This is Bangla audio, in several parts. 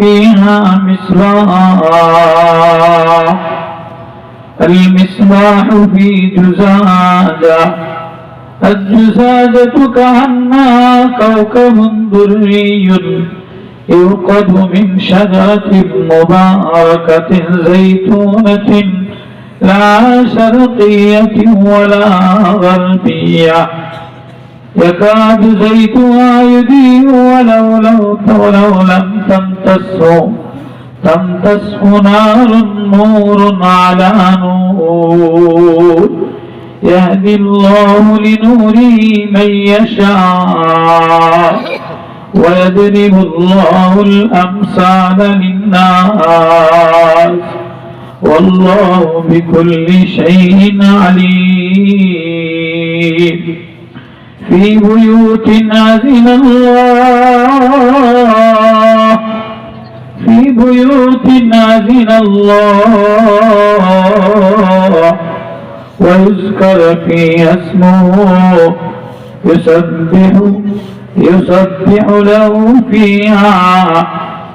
فيها مصباح. المصباح في جزاجة الجزاجة كأنها كوكب دري يوقد من شجرة مباركة زيتونة. لا شرقية ولا غربية. يكاد زيتها يضيء ولو لو ولو لم تمتسه تمتسه نار نور على نور. يهدي الله لنوره من يشاء. ويضرب الله الأمثال للناس. والله بكل شيء عليم. في بيوت أذن الله. في بيوت أذن الله. ويذكر فيها اسمه. يسبح يسبح له فيها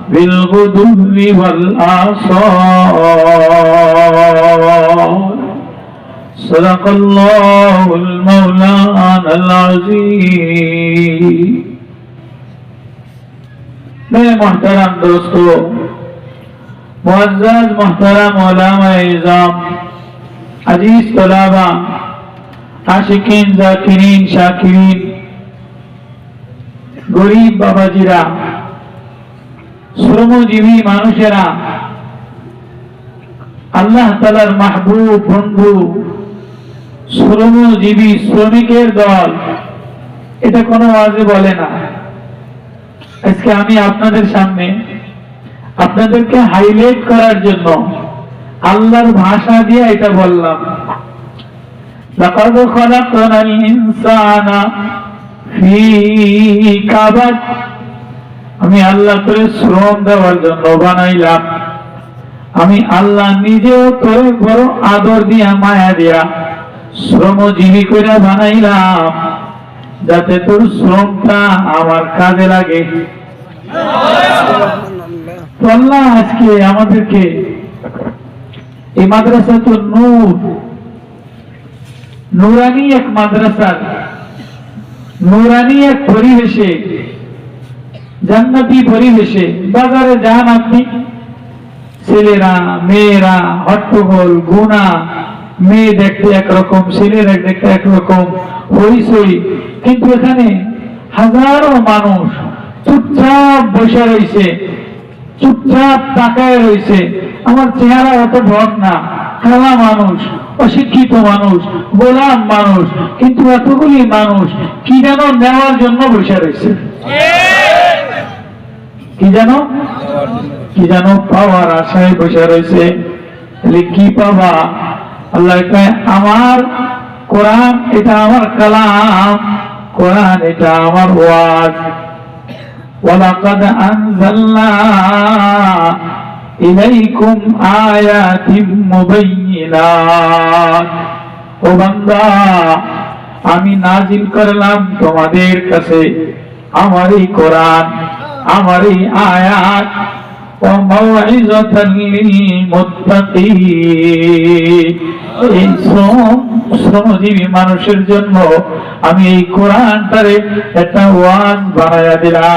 بالغدو والآصال صدق الله المولان العزيز میں محترم دوستو معزز محترم علماء اعظام عزیز طلبہ عاشقین ذاکرین شاکرین গরিব বাবাজিরা শ্রমজীবী মানুষেরা আল্লাহ তালার মাহবুব বন্ধু শ্রমজীবী শ্রমিকের দল এটা কোনো আজে বলে না আজকে আমি আপনাদের সামনে আপনাদেরকে হাইলাইট করার জন্য আল্লাহর ভাষা দিয়ে এটা বললাম لقد خلقنا الإنسان في كبد আমি আল্লাহ করে শ্রম দেওয়ার জন্য বানাইলাম আমি আল্লাহ নিজেও তোরে বড় আদর দিয়া মায়া দিয়া শ্রমজীবী করে বানাইলাম, যাতে তোর শ্রমটা আমার কাজে লাগে। আজকে আমাদেরকে এই মাদ্রাসা তো নূর, নুরানি এক মাদ্রাসার, নুরানি এক পরিবেশে, জান্নাতি পরিবেশে, বাজারে যান আপনি, ছেলেরা, মেয়েরা, হট্টগোল, গুণা মেয়ে দেখতে একরকম, ছেলেরা দেখতে একরকম হইসই কিন্তু এখানে হাজারো মানুষ চুপচাপ বসে রয়েছে চুপচাপ তাকায় রয়েছে আমার চেহারা অত ভট না খালা মানুষ, অশিক্ষিত মানুষ, গোলাম মানুষ, কিন্তু এতগুলি মানুষ কি যেন নেওয়ার জন্য বসে রয়েছে কি যেন? কি যেন পাওয়ার আশায় বসে রয়েছে কি পাবা? আল্লাহ কয় আমার কোরআন এটা আমার কালাম কোরআন এটা আমার ওয়াজ ولقد أنزلنا إليكم آيات مبينات ও বান্দা আমি নাজিল করলাম তোমাদের কাছে আমার এই কোরআন আমার এই আয়াত এই শ্রম শ্রমজীবী মানুষের জন্য আমি এই কোরআনটারে একটা ওয়াজ বানায়া দিলাম।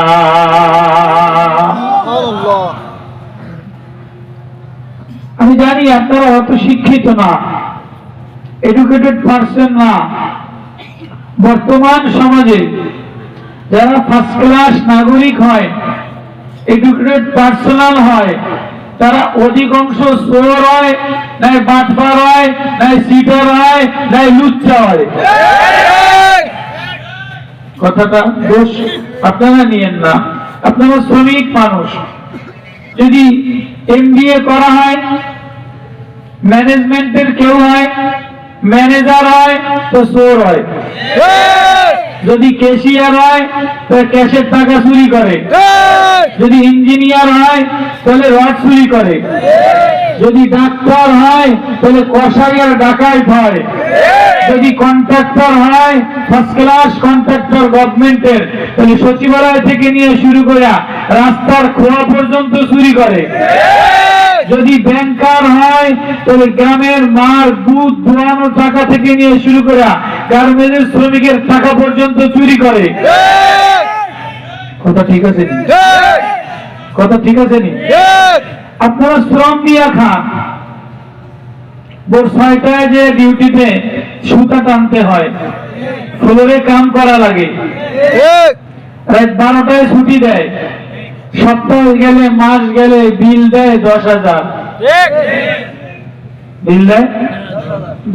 আমি জানি আপনারা অত শিক্ষিত না এডুকেটেড পার্সন না। বর্তমান সমাজে যারা ফার্স্ট ক্লাস নাগরিক হয় এডুকেটেড পার্সোনাল হয়। তারা অধিকাংশ চোর হয় নাই বাটপার হয় নাই সিটার হয় নাই লুচ্চা হয়। কথাটা দোষ আপনারা নিয়েন না। আপনারা শ্রমিক মানুষ। যদি এমবিএ করা হয় ম্যানেজমেন্টের কেউ হয় ম্যানেজার হয়, তো চোর হয়। যদি ক্যাশিয়ার হয় তাহলে ক্যাশের টাকা চুরি করে। যদি ইঞ্জিনিয়ার হয় তাহলে রড চুরি করে। যদি ডাক্তার হয় তাহলে কষাই আর ডাকাইত হয় যদি কন্ট্রাক্টর হয় ফার্স্ট ক্লাস কন্ট্রাক্টর গভর্নমেন্টের তাহলে সচিবালয় থেকে নিয়ে শুরু করে রাস্তার খোয়া পর্যন্ত চুরি করে। যদি ব্যাংকার হয় তাহলে গ্রামের মার দুধ দোয়ানো টাকা থেকে নিয়ে শুরু করে গার্মেন্টের শ্রমিকের টাকা পর্যন্ত চুরি করে। কথা ঠিক আছে কথা ঠিক আছে নি? আপনারা শ্রম দিয়া খান। ভোর ছয়টায় যে ডিউটিতে সুতা টানতে হয় ফ্লোরে কাম করা লাগে। রাত বারোটায় ছুটি দেয়। সপ্তাহ গেলে মাস গেলে বিল দেয় দশ হাজার। বিল দেয়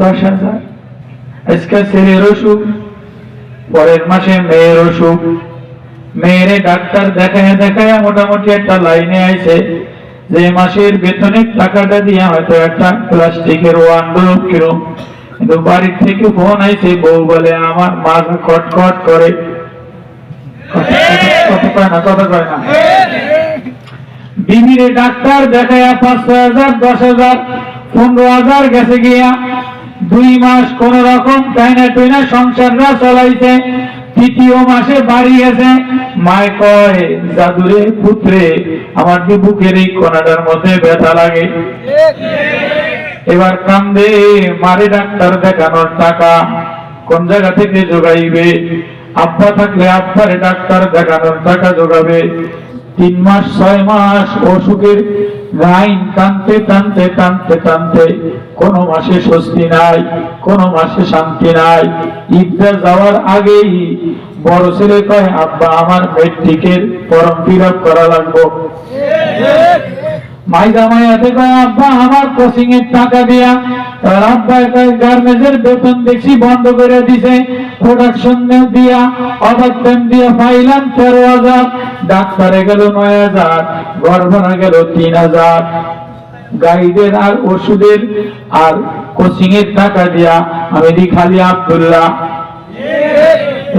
দশ হাজার। আজকে ছেলের অসুখ পরের মাসে মেয়ের অসুখ। মেয়েরে ডাক্তার দেখায় দেখায় মোটামুটি একটা লাইনে আইছে। যে মাসের বেতনের টাকাটা দিয়ে হয়তো একটা প্লাস্টিকের ওয়ান কিলো কিন্তু বাড়ির থেকে ফোন আইছে, বউ বলে, আমার মাথা খটখট করে। ডাক্তার দেখায় পাঁচশো হাজার, দশ হাজার, পনেরো হাজার গেছে গিয়া। দুই মাস কোন রকম টাইনা টুইনা সংসাররা চলাইছে। তৃতীয় মাসে বাড়ি গেছে মায় কয়, জাদুরে পুত্রে, আমার কি বুকের এই কোনাটার মধ্যে ব্যথা লাগে। এবার কান্দে, মারে ডাক্তার দেখানোর টাকা কোন জায়গা থেকে জোগাইবে? আব্বা থাকলে আব্বারে ডাক্তার দেখানোর টাকা যোগাবে তিন মাস, ছয় মাস অসুখের লাইন টানতে টানতে টানতে টানতে কোন মাসে স্বস্তি নাই, কোন মাসে শান্তি নাই। ঈদটা যাওয়ার আগেই বড় ছেলে কয়, আব্বা, আমার মেট্রিকের ফিল আপ করা লাগবো। মাইদা মাইয়াতে কয়, আব্বা, আমার কোচিং এর টাকা দিয়া। আর আব্বা কয় গার্মেন্টের বেতন দেখছি বন্ধ করে দিছে। প্রোডাকশন দিয়া ওভারটাইম দিয়া পাইলাম তেরো হাজার। ডাক্তারে গেল নয় হাজার ঘর ভাড়া গেল তিন হাজার। গাইডের আর ওষুধের আর কোচিং এর টাকা দিয়া আমি খালি আব্দুল্লাহ।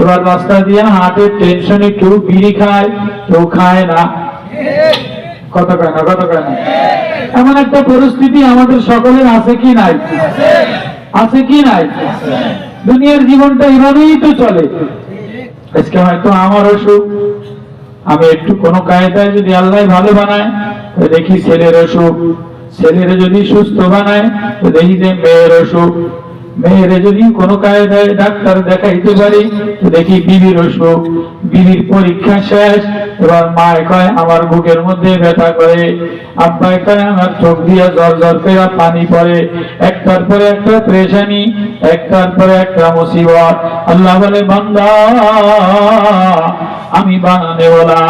এবার রাস্তা দিয়া হাটের টেনশনে কেউ বিড়ি খায়, কেউ খায় না। কত কয় না কত কয় না এমন একটা পরিস্থিতি আমাদের সকলের আছে কি নাই? আছে কি নাই? দুনিয়ার জীবনটা এভাবেই তো চলে। আজকে হয়তো আমার অসুখ আমি একটু কোনো কায়দায় যদি আল্লাহ ভালো বানায়, তো দেখি ছেলের অসুখ। ছেলেরা যদি সুস্থ বানায়, তো দেখি যে মেয়ের অসুখ। মেয়েরে যদি কোনো কায়দায় ডাক্তার দেখাইতে পারি দেখি বিবির অসুখ। বিবির পরীক্ষা শেষ, এবার মায় কয়, আমার বুকের মধ্যে ব্যথা করে। আব্বাই কয়, আমার চোখ দিয়া জল জল করে পানি পড়ে। একটার পরে একটা প্রেশানি, একটার পরে একটা মুসিবত। আল্লাহ বলে, বান্দা, আমি বানানেওয়ালা,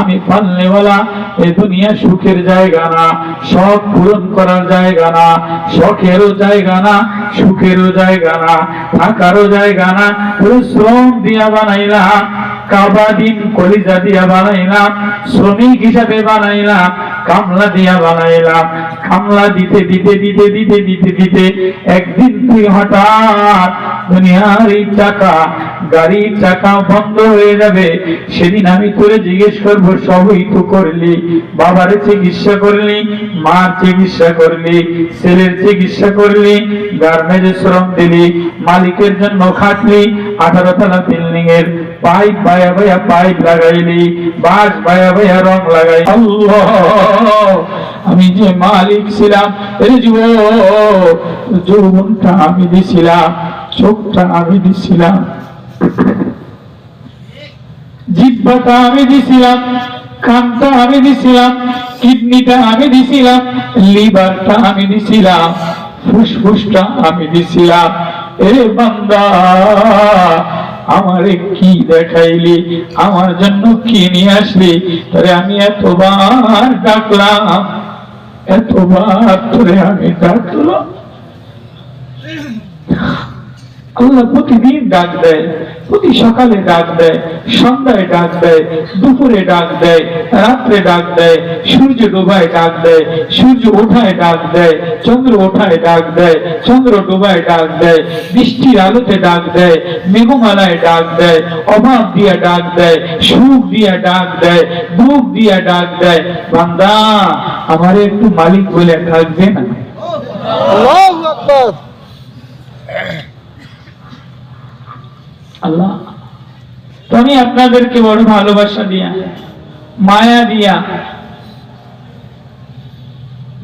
আমি পালনেওয়ালা, এ দুনিয়া সুখের জায়গা না, শখ পূরণ করার জায়গা না, শখেরও জায়গা না, সুখেরও জায়গা না, থাকারও জায়গা না পরিশ্রম দিয়া বানাইলাম কাবা দিন কলিজা দিয়া বানাইলাম শ্রমিক হিসাবে বানাইলাম কামলা দিয়া বানাইলাম। কামলা দিতে দিতে দিতে দিতে দিতে দিতে একদিন তুই হঠাৎ দুনিয়ার এই চাকা, গাড়ির চাকা বন্ধ হয়ে যাবে। সেদিন আমি তোরে জিজ্ঞেস করব, সবই তো করলি, বাবার চিকিৎসা করলি, মার চিকিৎসা করলি, ছেলের চিকিৎসা করলি, গার্মেন্টে শ্রম দিলি, মালিকের জন্য খাটলি, আঠারো তলা বিল্ডিং এর পাইপ বায়া বায়া পাইপ লাগাইলি বাস বায়া বায়া রং লাগাই আমি যে মালিক ছিলাম, এই যৌবনটা আমি দিছিলাম, চোখটা আমি দিছিলাম, জিব্বাটা আমি দিছিলাম, কানটা আমি দিছিলাম, কিডনিটা আমি দিছিলাম, লিভারটা আমি দিছিলাম, ফুসফুসটা আমি দিছিলাম। এ বান্দা আমারে কি দেখাইলি? আমার জন্য কি নিয়ে আসলি? তবে আমি এতবার ডাকলাম। এতবার ধরে আমি ডাকলাম। আল্লাহ প্রতিদিন ডাক দেয়। প্রতি সকালে ডাক দেয় সন্ধ্যায় ডাক দেয় দুপুরে ডাক দেয় রাত্রে ডাক দেয় সূর্য ডোবায় ডাক দেয় সূর্য ওঠায় ডাক দেয় চন্দ্র ওঠায় ডাক দেয় চন্দ্র ডোবায় ডাক দেয় বৃষ্টির আলোতে ডাক দেয় মেঘমালায় ডাক দেয় অভাব দিয়া ডাক দেয় সুখ দিয়া ডাক দেয় দুঃখ দিয়া ডাক দেয় বান্দা আমার একটু মালিক বলে থাকবে না আল্লাহু আকবার আল্লাহ। তো আমি আপনাদেরকে বড় ভালোবাসা দিয়া, মায়া দিয়া,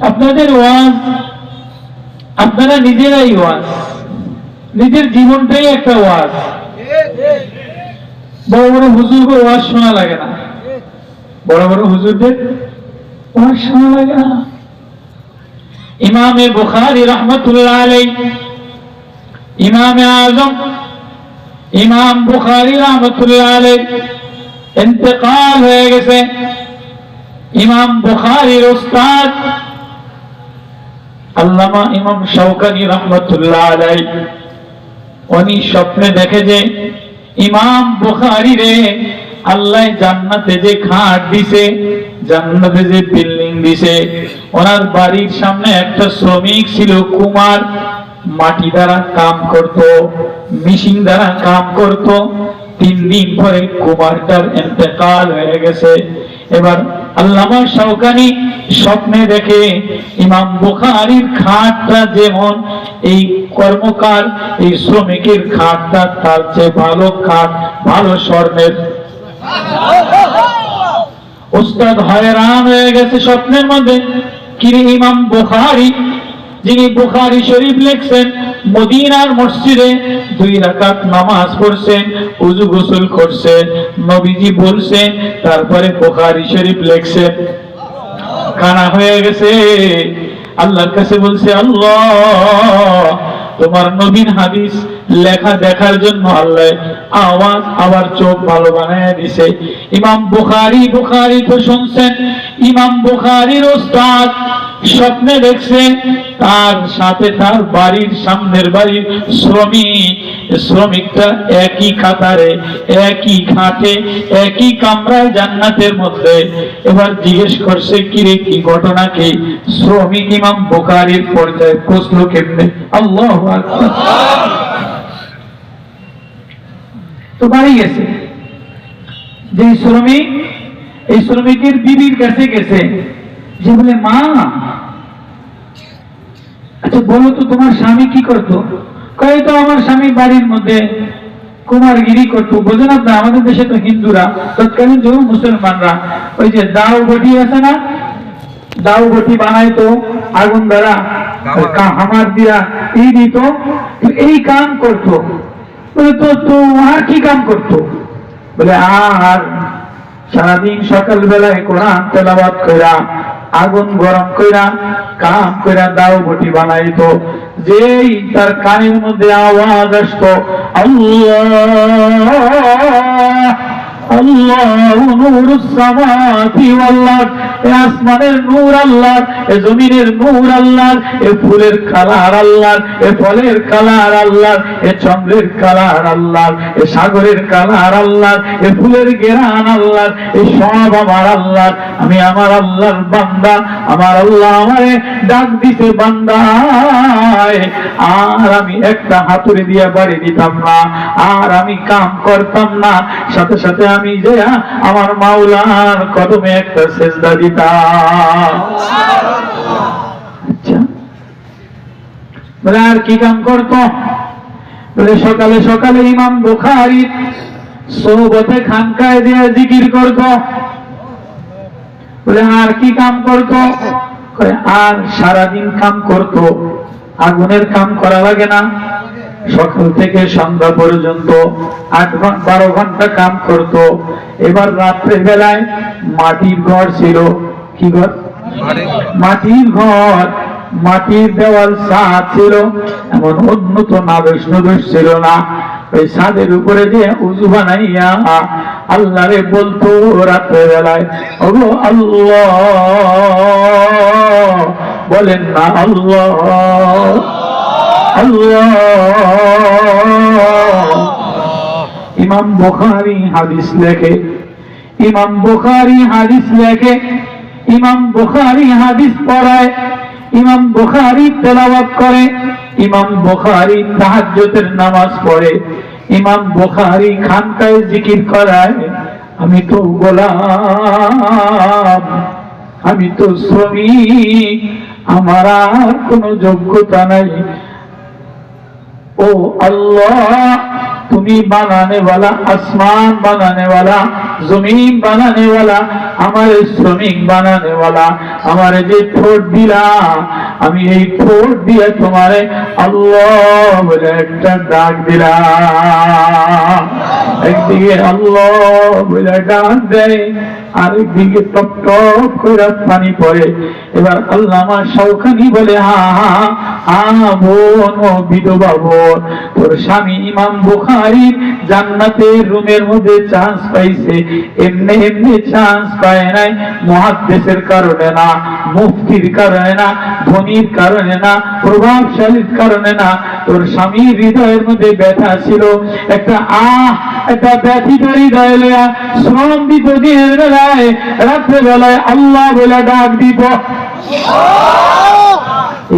আপনাদের ওয়াজ, আপনারা নিজেরাই ওয়াজ, নিজের জীবনটাই একটা ওয়াজ। বড় বড় হুজুরকে ওয়াজ শোনা লাগে না। বড় বড় হুজুরদের ওয়াজ শোনা লাগে না। ইমামে বুখারী রহমতুল্লাহ আলাই ইমামে আজম ইমাম বুখারী রহমতুল্লাহ আলাই ইন্তেকাল হয়ে গেছে। ইমাম বুখারীর উস্তাদ আল্লামা ইমাম শওকানি রহমতুল্লাহ আলাই উনি স্বপ্নে দেখে যে ইমাম বুখারী রে আল্লাহ জান্নাতে যে খাট দিছে, জান্নাতে যে বিল্ডিং দিছে, ওনার বাড়ির সামনে একটা শ্রমিক ছিল কুমার। মাটি দ্বারা কাম করত মিশিং দ্বারা কাম করত। তিন দিন পরে কুমারটার ইন্তেকাল হয়ে গেছে। এবার আল্লামা শওকানি স্বপ্নে দেখে ইমাম বুখারীর খাটটা যেমন এই কর্মকার, এই শ্রমিকের খাটটা, তার চেয়ে ভালো খাট, ভালো স্বর্ণের। উস্তাদ হয়রান হয়ে গেছে স্বপ্নের মধ্যে। কিরে ইমাম বুখারী? যিনি বুখারি শরীফ লেখছেন, মদিনার মসজিদে দুই রাকাত নামাজ পড়ছেন উজু গোসল করছেন, নবীজি বলছেন, তারপরে বুখারি শরীফ লেখছেন। খানা হয়ে গেছে। আল্লাহর কাছে বলছে, আল্লাহ তোমার নবীন হাদিস লেখা দেখার জন্য আল্লাহ আওয়াজ আবার চোখ ভালো বানায় দিছে। ইমাম বুখারি বুখারি তো শুনছেন। ইমাম বুখারির ওস্তাদ স্বপ্নে দেখছেন তার সাথে তার বাড়ির সামনের বাড়ির শ্রমিক শ্রমিকটা একই কাতারে একই ঘাটে, একই কামরায় জান্নাতের মধ্যে। এবার জিজ্ঞেস করছে, কিরে, কি ঘটনা কি? শ্রমিক ইমাম বোকারির পর্যায়ে বসল কেমনে? আল্লাহ তো বাড়ি গেছে। যে শ্রমিক, এই শ্রমিকের বিবির কাছে গেছে। যে বলে, মা আচ্ছা বলো তো তোমার স্বামী কি করতো? তো আমার স্বামী বাড়ির মধ্যে কুমারগিরি করতো। বোঝেন না আমাদের দেশে তো হিন্দুরা তৎকালীন যুগ মুসলমানরা ওই যে দাও বটি আছে না? দাও বটি বানাইতো আগুন দ্বারা হামার দিয়া এই দিত এই কাম করতো। বলে তো তো উহা কি কাম করতো? বলে আর সারাদিন সকাল বেলায় কোরআন তেলাবাদ কইরা আগুন গরম কইরা, কাম কইরা দাও বটি বানাইতো। যেই তার কানের মধ্যে আওয়াজ আসতো, আল্লাহ! ফুলের কালার এ ফলের কালার এ চন্দ্রের কালার এ সাগরের কালার এ ফুলের গেরান এ সব আমার আল্লাহ। আমি আমার আল্লাহর বান্দা, আমার আল্লাহ আমারে ডাক দিছে আর আমি একটা হাতুড়ি দিয়ে বাড়ি দিতাম না, আর আমি কাম করতাম না, সাথে সাথে আমি যে আমার মাওলার কদমে একটা সেজদা দিতাম। আচ্ছা। বলে, আর কি কাম করতো? বলে, সকালে সকালে ইমাম বুখারী সোহবতে খানকায় দিয়ে জিকির করতো। বলে, আর কি কাম করতো? আর সারাদিন কাম করতো। আগুনের কাম করা লাগে না। সকাল থেকে সন্ধ্যা পর্যন্ত আট ঘণ্টা বারো ঘণ্টা কাম করতো। এবার রাত্রের বেলায় মাটির ঘর ছিল। কি ঘর? মাটির ঘর। মাটির দেওয়াল ছাদ ছিল। এমন উন্নত নাবেশ নবেশ ছিল না। ওই ছাদের উপরে দিয়ে উজু বানাইয়া আল্লাহ রে বলতো রাত্রে বেলায় ওগো আল্লাহ। বলেন না আল্লাহ। ইমাম বুখারী হাদিস লেখে, ইমাম বুখারী হাদিস লেখে, ইমাম বুখারী হাদিস পড়ায়, ইমাম বুখারী তেলাওয়াত করে, ইমাম বুখারী তাহাজ্জুদের নামাজ পড়ে, ইমাম বুখারী খানকায় জিকির করায়, আমি তো গোলাম, আমি তো শ্রমিক, আমার আর কোনো যোগ্যতা নাই। او اللہ تمہیں بنانے والا آسمان بنانے والا জমিন বানানেওয়ালা, আমার শ্রমিক বানানেওয়ালা, আমার যে ঠোঁট দিলা, আমি এই ঠোঁট দিয়ে তোমার আল্লাহ বলে একটা ডাক দিলা। একদিকে আল্লাহ বলে ডাক দেয়, আরেকদিকে টপ টপ করে পানি পড়ে। এবার আল্লামা সৌখানি বলে হ্যাঁ হা হা বিধবা বোন, তোর স্বামী ইমাম বুখারি জান্নাতের রুমের মধ্যে চান্স পাইছে। এমনি এমনি চান্স পায় নাই। মহাদ্দেশের কারণে না মুক্তির কারণে না ধনির কারণে না প্রভাবশালীর কারণে না। তোর স্বামীর হৃদয়ের মধ্যে ব্যথা ছিল। একটা আহ একটা ব্যথিত হৃদয় লয়া শ্রম দিত দিনের বেলায় রাত্রে বেলায় আল্লাহ বলে ডাক দিব।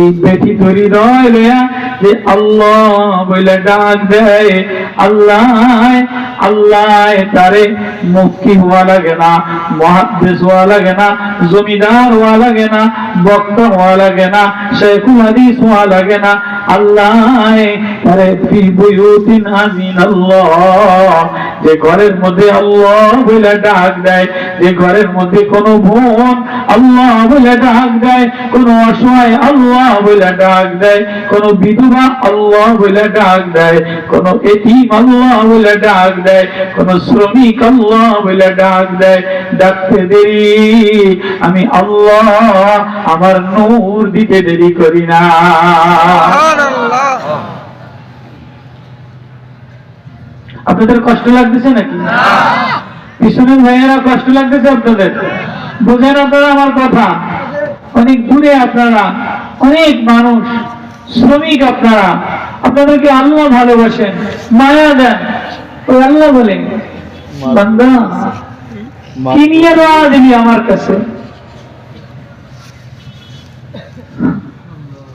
এই ব্যথিত হৃদয় লয়া যে আল্লাহ বলে ডাক দেয় আল্লাহ আল্লাহ তারে মুক্তি হওয়া লাগে না লাগে না, জমিদার হওয়া লাগে না আল্লাহ যে ঘরের মধ্যে আল্লাহ বলে ডাক দেয়, যে ঘরের মধ্যে কোনো বোন আল্লাহ বলে ডাক দেয়, কোনো অসহায় আল্লাহ বলে ডাক দেয়, কোনো বিধবা আল্লাহ বলে ডাক দেয়, কোনো এতিম আল্লাহ বলে ডাক দেয় কোনো শ্রমিক আল্লাহ বলে ডাক দেয় ডাকতে দেরি। আমি আল্লাহ আমার নূর দিতে দেরি করি না। আপনাদের কষ্ট লাগতেছে নাকি? পিছনের ভাইয়েরা কষ্ট লাগতেছে আপনাদের? বোঝেন আপনারা আমার কথা? অনেক দূরে আপনারা অনেক মানুষ শ্রমিক আপনারা। আপনাদেরকে আল্লাহ ভালোবাসেন মায়া দেন। ওই আল্লাহ বলেন বান্দা কি নিয়ে দোয়া দিবি আমার কাছে?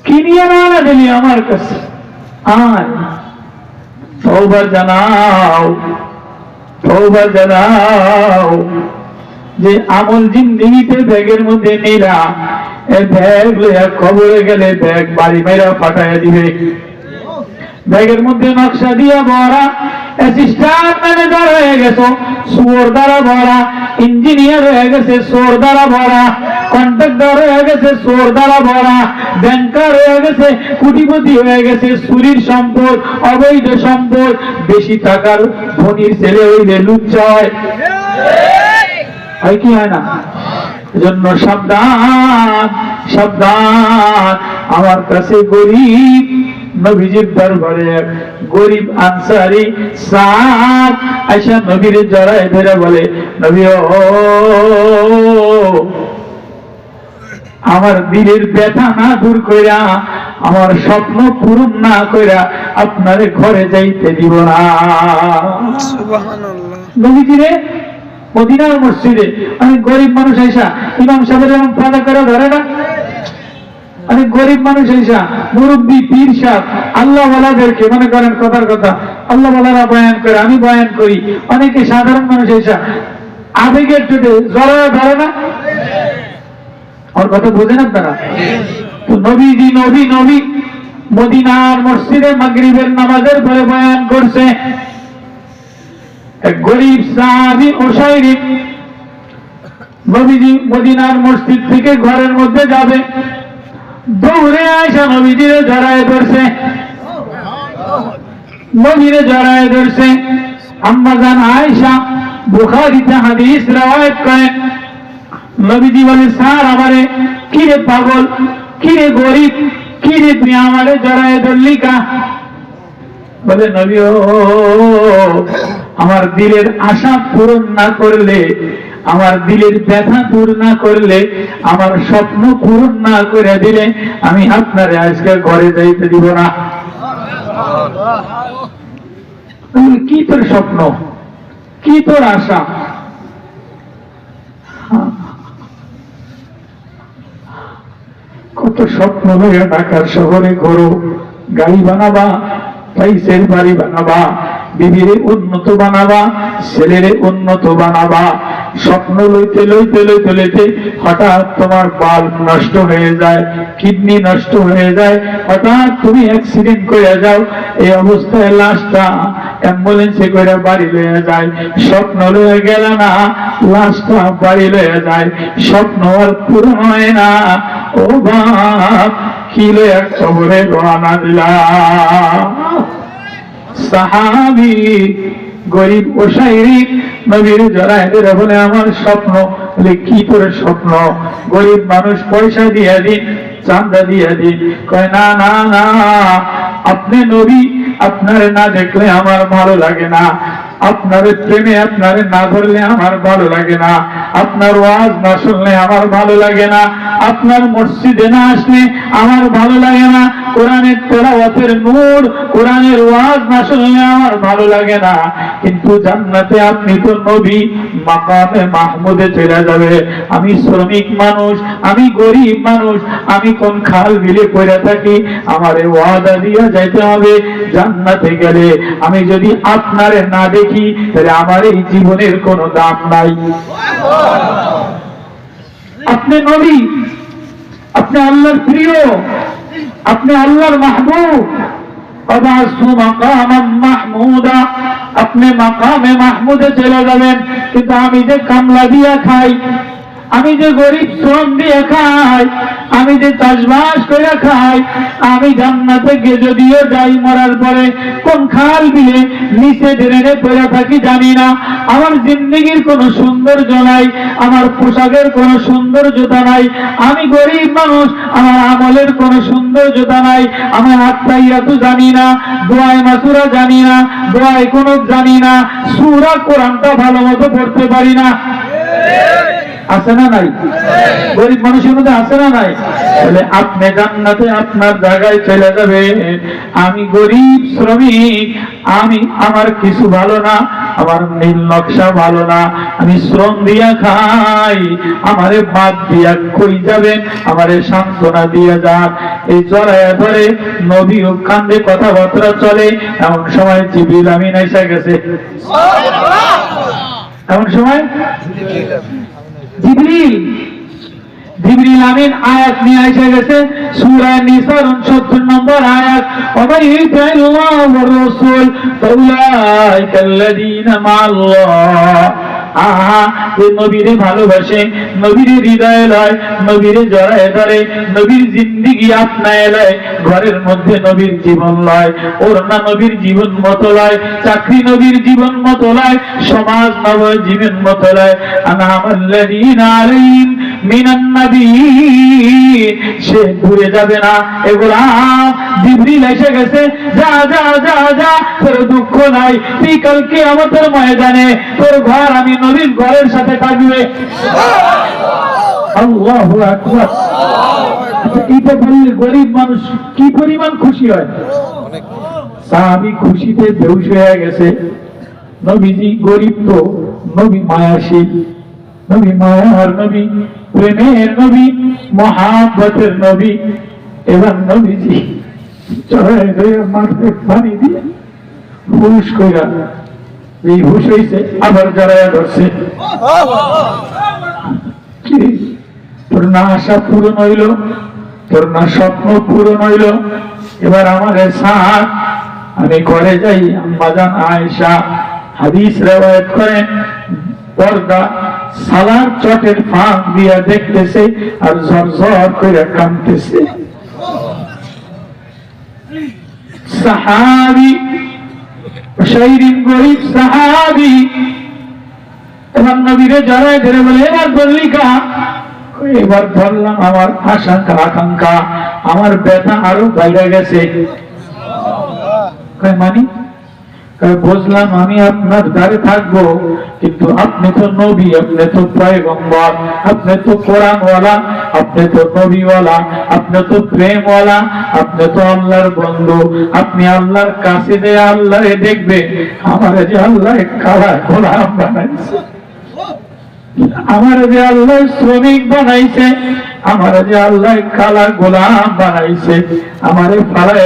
কি নিয়ে দিলি আমার কাছে? তওবা জানাও তওবা জানাও যে আমল জিন্দিগিতে ব্যাগের মধ্যে নিলা এ ব্যাগ লইয়া কবরে গেলে ব্যাগ বাড়ি মেরা ফাটাইয়া দিবে। ব্যাগের মধ্যে নকশা দিয়া ভরা অ্যাসিস্ট্যান্ট ম্যানেজার হয়ে গেছো সুর দ্বারা ভরা ইঞ্জিনিয়ার হয়ে গেছে সোর দ্বারা ভরা কন্ট্রাক্টর হয়ে গেছে সোর দ্বারা ভরা ব্যাংকার হয়ে গেছে, কোটিপতি হয়ে গেছে, চুরির সম্পদ, অবৈধ সম্পদ, বেশি টাকার ধনির ছেলে হইলে লুচ্চা হয়। হয় কি হয় না? জন্য সাবধান সাবধান, আমার কাছে গরিব নবীজির দরবারে এক গরিব আনসারি সাত আইসা নবীর জড়ায় ধরে বলে নবী ও আমার দিলের ব্যথা না দূর কইরা আমার স্বপ্ন পূরণ না কইরা আপনার ঘরে যাইতে দিব না। নবীজিরে মদিনার মসজিদে অনেক গরিব মানুষ আইসা ইমাম সাহেবের এমন পাদা করে ধরে না? অনেক গরিব মানুষ আইসা মুরব্বী, পীর সাহ আল্লাহ ওয়ালাদেরকে মনে করেন কথার কথা, আল্লাহ ওয়ালারা বয়ান করে, আমি বয়ান করি। অনেকে সাধারণ মানুষ আইসা আবেগের চোটে জড়ায় ধরে না? ওর কথা বোঝেন আপনারা? তো নবীজি, নবী নবী মদিনার মসজিদে মাগরিবের নামাজের পরে বয়ান করছে গরিব সাহাবি ওসাইরি নবীজি মদিনার মসজিদ থেকে ঘরের মধ্যে যাবে। দৌড়ে আয়সা নবীজিরে জড়ায় ধরছে। নবীরে জড়ায় ধরছে। আম্মাজান আয়সা বুখারিতে হাদিস রাওয়ায়াত করেন নবীজি বলে, স্যার, আমারে কিরে পাগল, কিরে গরিব, কিরে তুই আমারে জড়ায় ধরলি কা? বলে, নবী আমার দিলের আশা পূরণ না করলে আমার দিলের ব্যথা দূর না করলে, আমার স্বপ্ন পূরণ না করে দিলে, আমি আপনারে আজকে ঘরে যাইতে দিব না। কি তোর স্বপ্ন? কি তোর আশা? কত স্বপ্ন লইয়া ঢাকার শহরে ঘোরো গাড়ি বানাবা পাইসের বাড়ি বানাবা বিবিরে উন্নত বানাবা, ছেলেরে উন্নত বানাবা। স্বপ্ন লইতে লইতে লইতে লইতে হঠাৎ তোমার বাল্ব নষ্ট হয়ে যায়, কিডনি নষ্ট হয়ে যায়। হঠাৎ তুমি অ্যাক্সিডেন্ট করে যাও, এই অবস্থায় লাশটা অ্যাম্বুলেন্সে করে বাড়ি লয়ে যায়। স্বপ্ন লয়ে গেল না, লাশটা বাড়ি লয়ে যায়। স্বপ্ন আর পূরণ হয় না। ও বাপ, কি লয়ে কবরে রওনা দিলা? সাহাবি, গরিব ও নবীর বলে আমার স্বপ্ন, বলে কি করে স্বপ্ন? গরিব মানুষ পয়সা দিয়ে দিন চান্দা দিয়ে দিন। কয়, না না না, আপনি নবী, আপনার না দেখলে আমার ভালো লাগে না। আপনার প্রেমে, আপনারে না ধরলে আমার ভালো লাগে না। আপনার ওয়াজ না শুনলে আমার ভালো লাগে না। আপনার মসজিদে না আসলে আমার ভালো লাগে না। কোরআনের তেলাওয়াতের নূর, কোরআনের ওয়াজ না শুনলে আমার ভালো লাগে না। কিন্তু জান্নাতে আপনি তো নবী, মাকামে মাহমুদে চলে যাবে। আমি শ্রমিক মানুষ, আমি গরিব মানুষ, আমি কোন খাল বিলে পড়ে থাকি, আমারে ওয়াদা দিয়ে যাইতে হবে। জান্নাতে গেলে আমি যদি আপনারে না দেখি তাহলে আমার এই জীবনের কোনো দাম নাই। আপনি নবী, আপনি আল্লাহর প্রিয়, আপনি আল্লাহর মাহবুব। আপনি মাকামে মাহমুদে চলে যাবেন, কিন্তু আমি যে কামলা দিয়া খাই আমি যে গরিব শ্রম দিয়ে খাই, আমি যে চাষবাস করে খাই, আমি জান্নাতে গিয়ে যদিও যাই, মরার পরে কোন খাল বিলে নিচে ড্রেনে পড়ে থাকি জানি না। আমার জিন্দগির কোনো সৌন্দর্য নাই, আমার পোশাকের কোনো সৌন্দর্যতা নাই, আমি গরিব মানুষ, আমার আমলের কোনো সৌন্দর্যতা নাই, আমার আত্মাইয়া তো জানি না, দোয়ায় মাসুরা জানি না, দোয়ায় কোনো জানি না, সুরা কোরআনটা ভালো মতো পড়তে পারি না। আছে না নাই? গরিব মানুষের মধ্যে আছে না নাই? তাহলে আপনি জান্নাতে আপনার জায়গায় চলে যাবে। আমি গরিব শ্রমিক আমি আমার কিছু ভালো না আমার নীল নকশা ভালো না আমি শ্রম দিয়া খাই আমারে বাদ দিয়া কই যাবেন আমারে সান্ত্বনা দিয়ে যান এই জড়াইয়া ধরে নবী ও কান্দে কথাবার্তা চলে। এমন সময় জিবিল আমি নাইসা গেছে। এমন সময় জিবরিল। জিবরিল আমিন আয়াত নিয়ে এসে গেছে, সূরা নিসার 69 নম্বর আয়াত। ওয়া ইউতিল্লাহ ওয়া রাসূল ফাউলাইকা আল্লাযীনা মা'আল্লাহ। আহা নবীরে ভালোবাসে, নবীরে হৃদয়ে লয়, নবীরে জড়ায় ধরে, নবীর জিন্দিগি আপনায় লয়, ঘরের মধ্যে নবীর জীবন লয় ওর না নবীর জীবন মতো লয়, চাকরি নবীর জীবন মতো লয়, সমাজ নব জীবন মতো লয়। আমার আলাইহিম সে ঘুরে যাবে না। এগুলা এসে গেছে। যা যা যা যা তোর দুঃখ নাই। তুই কালকে ময়দানে তোর ঘর আমি ঘরের সাথে থাকবে। আচ্ছা, গরিব মানুষ কি পরিমাণ খুশি হয়? সাহাবি খুশিতে বেউস হয়ে গেছে। নবীজি গরিব তো নবী মায়াশীল। নবী মায়ার নবী। প্রেমের নবী, মহাব্বতের নবী, এবার নবীজি চড়াই পানি দিয়ে হুশ কইরা এই হুশ হইছে, আবার জড়াইয়া ধরছে। তোর না আশা পূরণ হইল, তোর না স্বপ্ন পূরণ হইল, এবার আমার সাত আমি ঘরে যাই, আম্মাজান আয়েশা হাদিস রেওয়ায়ত করেন, পর্দা সালার চটের ফাঁক দিয়া দেখতেছে আর ঝরঝর করে কামতেছে সাহাবি গরিব সাহাবি নবীরে জড়ায় ধরে বলে, এবার এবার ধরলাম আমার আশঙ্কা, আকাঙ্ক্ষা, আমার ব্যথা আরও বাইরে গেছে। মানি? বুঝলাম আমি আপনার দ্বারে থাকব। কিন্তু আপনি তো নবী, আপনি তো পয়গম্বর, আপনি তো কোরআনওয়ালা, আপনি তো নবীওয়ালা, আপনি তো প্রেমওয়ালা, আপনি তো আল্লাহর বন্ধু। আপনি আল্লাহর কাছে যে আল্লাহরে দেখবে, আমার যে আল্লাহ কালা গোলাম বানাইছে। আমার যে আল্লাহ শ্রমিক বানাইছে, আমার যে আল্লাহ কালা গোলাম বানাইছে, আমারে ফালাই